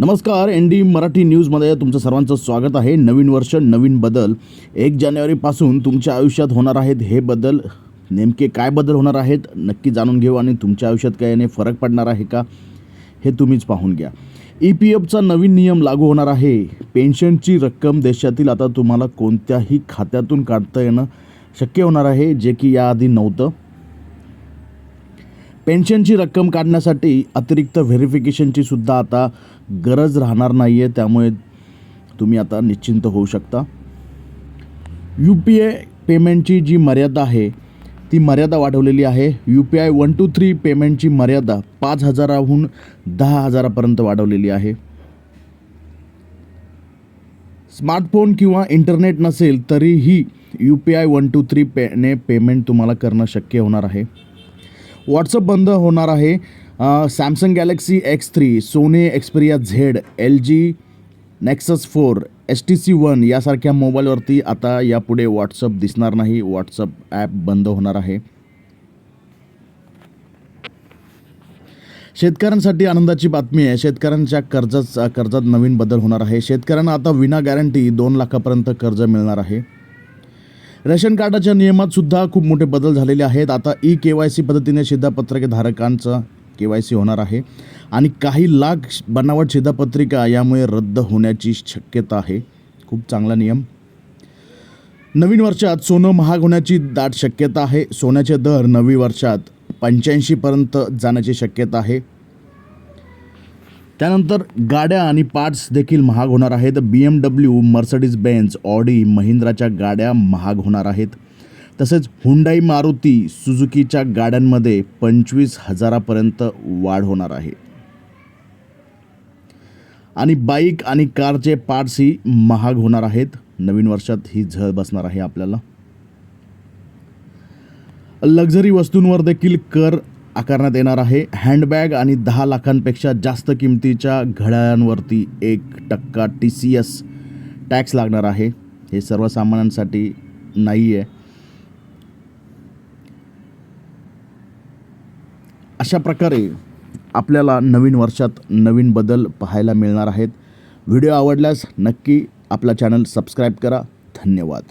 नमस्कार N D Marathi न्यूजमध्ये तुमचं सर्वांचं स्वागत आहे. नवीन वर्ष नवीन बदल. एक जानेवारीपासून तुमच्या आयुष्यात होणार आहेत हे बदल. नेमके काय बदल होणार आहेत नक्की जाणून घेऊ आणि तुमच्या आयुष्यात काय याने फरक पडणार आहे का हे तुम्हीच पाहून घ्या. ई पी एफचा नवीन नियम लागू होणार आहे. पेन्शनची रक्कम देशातील आता तुम्हाला कोणत्याही खात्यातून काढता येणं शक्य होणार आहे जे की याआधी नव्हतं. पेन्शनची रक्कम काढण्यासाठी अतिरिक्त व्हेरिफिकेशनची सुद्धा आता गरज राहणार नाही आहे त्यामुळे तुम्ही आता निश्चिंत होऊ शकता. यू पी आय पेमेंटची जी मर्यादा आहे ती मर्यादा वाढवलेली आहे. U P I one two three पेमेंटची मर्यादा पाच हजाराहून दहा हजारापर्यंत वाढवलेली आहे. स्मार्टफोन किंवा इंटरनेट नसेल तरीही U P I one two three पेने पेमेंट तुम्हाला करणं शक्य होणार आहे. व्हॉट्सअप बंद होणार आहे. Samsung Galaxy X three Sony Xperia Z L G Nexus four S T C one यासारख्या मोबाईलवरती आता यापुढे व्हॉट्सअप दिसणार नाही. व्हॉट्सअप ॲप बंद होणार आहे. शेतकऱ्यांसाठी आनंदाची बातमी आहे. शेतकऱ्यांच्या कर्जाचा कर्जात नवीन बदल होणार आहे. शेतकऱ्यांना आता विना गॅरंटी दोन लाखापर्यंत कर्ज मिळणार आहे. रेशन कार्डाच्या नियमात सुद्धा खूप मोठे बदल झालेले आहेत. आता ई के वाय सी पद्धतीने शिधापत्रके धारकांचं के वाय सी होणार आहे. आणि काही लाख बनावट शिधापत्रिका यामुळे रद्द होण्याची शक्यता आहे. खूप चांगला नियम. नवीन वर्षात सोनं महाग होण्याची दाट शक्यता आहे. सोन्याचे दर नवी वर्षात पंच्याऐंशीपर्यंत जाण्याची शक्यता आहे. त्यानंतर गाड्या आणि पार्ट्स देखील महाग होणार आहेत. B M W Mercedes Benz Audi महिंद्राच्या गाड्या महाग होणार आहेत. तसेच हुंडाई मारुती सुझुकीच्या गाड्यांमध्ये पंचवीस हजारापर्यंत वाढ होणार आहे. आणि बाईक आणि कारचे पार्ट्सही महाग होणार आहेत. नवीन वर्षात ही झळ बसणार आहे आपल्याला. लक्झरी वस्तूंवर देखील कर आकारण्यात येणार आहे. हँडबॅग आणि दहा लाखांपेक्षा जास्त किमतीच्या घड्याळांवरती एक टक्का टी सी एस टॅक्स लागणार आहे. हे सर्वसामान्यांसाठी नाही आहे अशा प्रकारे आपल्याला नवीन वर्षात नवीन बदल पाहायला मिळणार आहेत. व्हिडिओ आवडल्यास नक्की आपला चॅनल सबस्क्राईब करा. धन्यवाद.